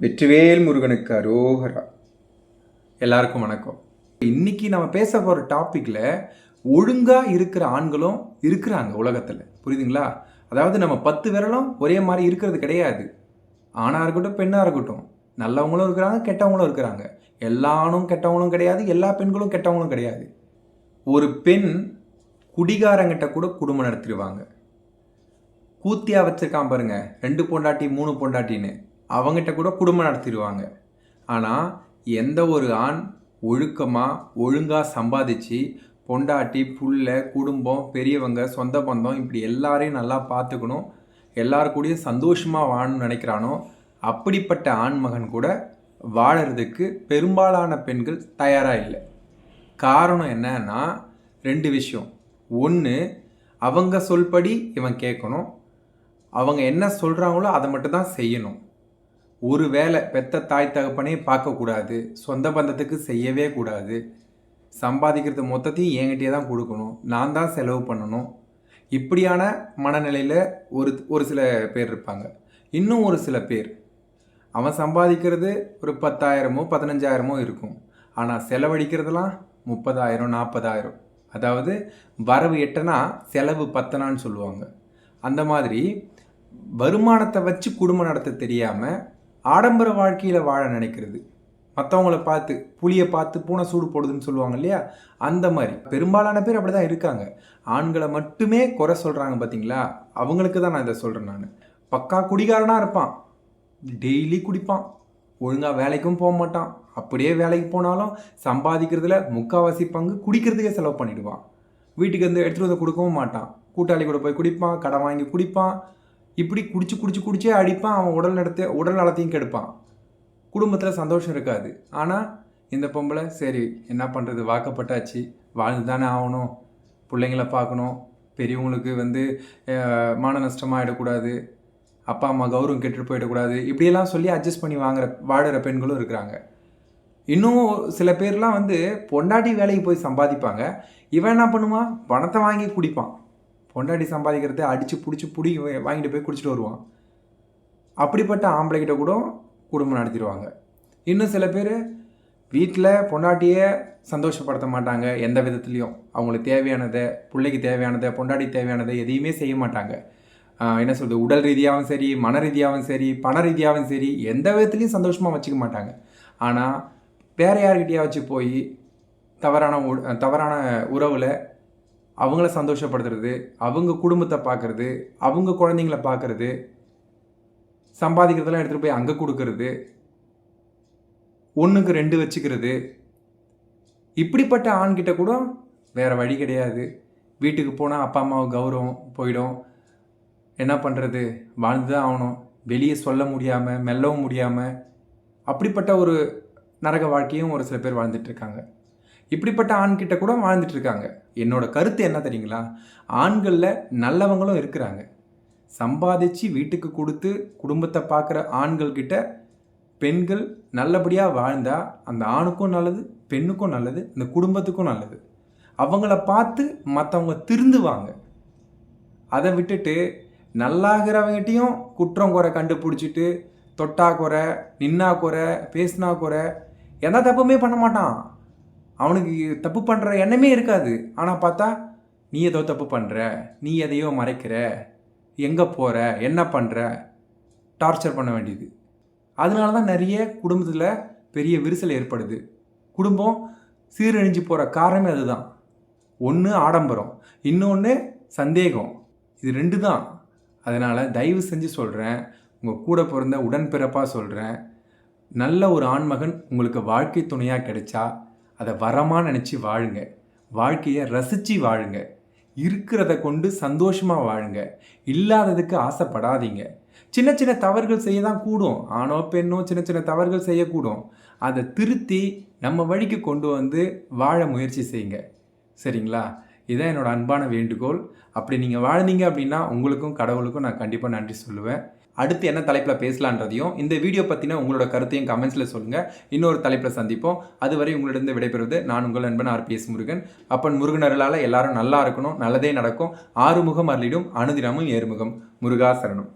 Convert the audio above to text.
வெற்றிவேல் முருகனுக்கு அரோகரா. எல்லாருக்கும் வணக்கம். இன்னைக்கு நம்ம பேச போகிற டாப்பிக்கில் ஒழுங்காக இருக்கிற ஆண்களும் இருக்கிறாங்க உலகத்தில். புரியுதுங்களா? அதாவது நம்ம பத்து விரலும் ஒரே மாதிரி இருக்கிறது கிடையாது. ஆணாக இருக்கட்டும் பெண்ணாக இருக்கட்டும். நல்லவங்களும் இருக்கிறாங்க கெட்டவங்களும் இருக்கிறாங்க. எல்லா ஆணும் கெட்டவங்களும் கிடையாது எல்லா பெண்களும் கெட்டவங்களும் கிடையாது. ஒரு பெண் குடிகாரங்கிட்ட கூட குடும்பம் நடத்திடுவாங்க. கூத்தியாக வச்சுருக்கான் பாருங்கள் ரெண்டு பொண்டாட்டி மூணு பொண்டாட்டின்னு. அவங்ககிட்ட கூட குடும்பம் நடத்திடுவாங்க. ஆனால் எந்த ஒரு ஆண் ஒழுக்கமாக ஒழுங்காக சம்பாதிச்சு பொண்டாட்டி புள்ள குடும்பம் பெரியவங்க சொந்த பந்தம் இப்படி எல்லாரையும் நல்லா பார்த்துக்கணும் எல்லாரு கூடயும் சந்தோஷமாக வாழணும்னு நினைக்கிறானோ அப்படிப்பட்ட ஆண்மகன் கூட வாழறதுக்கு பெரும்பாலான பெண்கள் தயாராக இல்லை. காரணம் என்னன்னா ரெண்டு விஷயம். ஒன்று அவங்க சொல்படி இவன் கேட்கணும். அவங்க என்ன சொல்கிறாங்களோ அதை மட்டும் தான் செய்யணும். ஒரு வேளை பெத்த தாய் தகப்பனே பார்க்கக்கூடாது சொந்த பந்தத்துக்கு செய்யவே கூடாது. சம்பாதிக்கிறது மொத்தத்தையும் என்கிட்டே தான் கொடுக்கணும். நான் தான் செலவு பண்ணணும். இப்படியான மனநிலையில் ஒரு ஒரு சில பேர் இருப்பாங்க. இன்னும் ஒரு சில பேர். அவன் சம்பாதிக்கிறது ஒரு பத்தாயிரமோ பதினஞ்சாயிரமோ இருக்கும். ஆனால் செலவழிக்கிறதுலாம் முப்பதாயிரம் நாற்பதாயிரம் அதாவது வரவு எட்டனா செலவு பத்தனான்னு சொல்லுவாங்க. அந்த மாதிரி வருமானத்தை வச்சு குடும்பம் நடத்த தெரியாமல் ஆடம்பர வாழ்க்கையில் வாழ நினைக்கிறது. மற்றவங்கள பார்த்து புளியை பார்த்து பூனை சூடு போடுதுன்னு சொல்லுவாங்க இல்லையா? அந்த மாதிரி. பெரும்பாலான பேர் அப்படி தான் இருக்காங்க. ஆண்களை மட்டுமே குறை சொல்கிறாங்க பார்த்தீங்களா அவங்களுக்கு தான் நான் இதை சொல்கிறேன் நான். பக்கா குடிகாரனாக இருப்பான். டெய்லி குடிப்பான். ஒழுங்காக வேலைக்கும் போக மாட்டான். அப்படியே வேலைக்கு போனாலும் சம்பாதிக்கிறதுல முக்கால்வாசி பங்கு குடிக்கிறதுக்கே செலவு பண்ணிடுவான். வீட்டுக்கு வந்து எடுத்துகிட்டு வந்து கொடுக்கவும் மாட்டான். கூட்டாளி கூட போய் குடிப்பான் கடன் வாங்கி குடிப்பான். இப்படி குடிச்சு குடிச்சு குடிச்சே அடிப்பான் அவன் உடல் நடத்த உடல் நலத்தையும் கெடுப்பான். குடும்பத்தில் சந்தோஷம் இருக்காது. ஆனால் இந்த பொம்பளை சரி என்ன பண்ணுறது வாக்கப்பட்டாச்சு. வாழ்ந்து தானே ஆகணும். பிள்ளைங்கள பார்க்கணும். பெரியவங்களுக்கு வந்து மன மான நஷ்டமாகிடக்கூடாது அப்பா அம்மா கௌரவம் கெட்டுட்டு போயிடக்கூடாது. இப்படியெல்லாம் சொல்லி அட்ஜஸ்ட் பண்ணி வாங்குற வாடுற பெண்களும் இருக்கிறாங்க. இன்னும் சில பேர்லாம் வந்து பொண்டாட்டி வேலைக்கு போய் சம்பாதிப்பாங்க. இவன் என்ன பண்ணுவான்? பணத்தை வாங்கி குடிப்பான். பொண்டாட்டி சம்பாதிக்கிறத அடித்து பிடிச்சி பிடி வாங்கிட்டு போய் குடிச்சிட்டு வருவான். அப்படிப்பட்ட ஆம்பளைகிட்ட கூட குடும்பம் நடத்திடுவாங்க. இன்னும் சில பேர் வீட்டில் பொண்டாட்டியை சந்தோஷப்படுத்த மாட்டாங்க எந்த விதத்துலேயும். அவங்களுக்கு தேவையானதை பிள்ளைக்கு தேவையானதை பொண்டாட்டி தேவையானதை எதையுமே செய்ய மாட்டாங்க. என்ன சொல்கிறது உடல் ரீதியாகவும் சரி மன ரீதியாகவும் சரி பண ரீதியாகவும் சரி எந்த விதத்துலையும் சந்தோஷமாக வச்சுக்க மாட்டாங்க. ஆனால் வேற யார்கிட்டயாச்சும் போய் தவறான உ- தவறான உறவில் அவங்கள சந்தோஷப்படுத்துறது அவங்க குடும்பத்தை பார்க்குறது அவங்க குழந்தைங்கள பார்க்கறது சம்பாதிக்கிறதெல்லாம் எடுத்துகிட்டு போய் அங்கே கொடுக்கறது ஒன்றுக்கு ரெண்டு வச்சுக்கிறது. இப்படிப்பட்ட ஆண்கிட்ட கூட வேறு வழி கிடையாது. வீட்டுக்கு போனால் அப்பா அம்மாவுக்கு கௌரவம் போயிடும். என்ன பண்ணுறது வாழ்ந்து தான் ஆகணும். வெளியே சொல்ல முடியாமல் மெல்லவும் முடியாமல் அப்படிப்பட்ட ஒரு நரக வாழ்க்கையும் ஒரு சில பேர் வாழ்ந்துட்டுருக்காங்க இப்படிப்பட்ட ஆண்கிட்ட கூட வாழ்ந்துட்டு இருக்காங்க என்னோட கருத்து என்ன தெரியுங்களா? ஆண்களில் நல்லவங்களும் இருக்கிறாங்க. சம்பாதிச்சு வீட்டுக்கு கொடுத்து குடும்பத்தை பார்க்குற ஆண்கள்கிட்ட பெண்கள் நல்லபடியாக வாழ்ந்தால் அந்த ஆணுக்கும் நல்லது பெண்ணுக்கும் நல்லது அந்த குடும்பத்துக்கும் நல்லது. அவங்கள பார்த்து மற்றவங்க திருந்துவாங்க. அதை விட்டுட்டு நல்லாகிறவங்ககிட்டையும் குற்றம் குறை கண்டுபிடிச்சிட்டு தொட்டா குறை நின்னா குறை பேசினா குறை எந்த தப்புமே பண்ண மாட்டான். அவனுக்கு தப்பு பண்ணுற எண்ணமே இருக்காது. ஆனால் பார்த்தா நீ ஏதோ தப்பு பண்ணுற நீ எதையோ மறைக்கிற. எங்கே போகிற என்ன பண்ணுற டார்ச்சர் பண்ண வேண்டியது. அதனால தான் நிறைய குடும்பத்தில் பெரிய விரிசல் ஏற்படுது. குடும்பம் சீரழிஞ்சு போகிற காரணமே அதுதான். ஒன்று ஆடம்பரம் இன்னொன்று சந்தேகம். இது ரெண்டு தான். அதனால் தயவு செஞ்சு சொல்கிறேன் உங்கள் கூட பிறந்த உடன்பிறப்பாக சொல்கிறேன் நல்ல ஒரு ஆண்மகன் உங்களுக்கு வாழ்க்கை துணையாக கிடைச்சா அதை வரமாக நினச்சி வாழுங்க. வாழ்க்கையை ரசித்து வாழுங்க. இருக்கிறத கொண்டு சந்தோஷமாக வாழுங்க. இல்லாததுக்கு ஆசைப்படாதீங்க. சின்ன சின்ன தவறுகள் செய்ய தான் கூடும். ஆணோ பெண்ணோ சின்ன சின்ன தவறுகள் செய்யக்கூடும். அதை திருத்தி நம்ம வழிக்கு கொண்டு வந்து வாழ முயற்சி செய்யுங்க. சரிங்களா? இதுதான் என்னோட அன்பான வேண்டுகோள். அப்படி நீங்கள் வாழ்ந்தீங்க அப்படின்னா உங்களுக்கும் கடவுளுக்கும் நான் கண்டிப்பாக நன்றி சொல்லுவேன். அடுத்து என்ன தலைப்பில் பேசலான்றதையும் இந்த வீடியோ பற்றின உங்களோட கருத்தையும் கமெண்ட்ஸில் சொல்லுங்கள் இன்னொரு தலைப்பில் சந்திப்போம். அதுவரை உங்களிடம் விடைபெறுவது நான் உங்கள் நண்பன் ஆர்பிஎஸ் முருகன். அப்பன் முருகனர்களால் எல்லாரும் நல்லா இருக்கணும் நல்லதே நடக்கும். ஆறுமுகம் அருளிடும் அனுதினமும் ஏறுமுகம். முருகா சரணம்.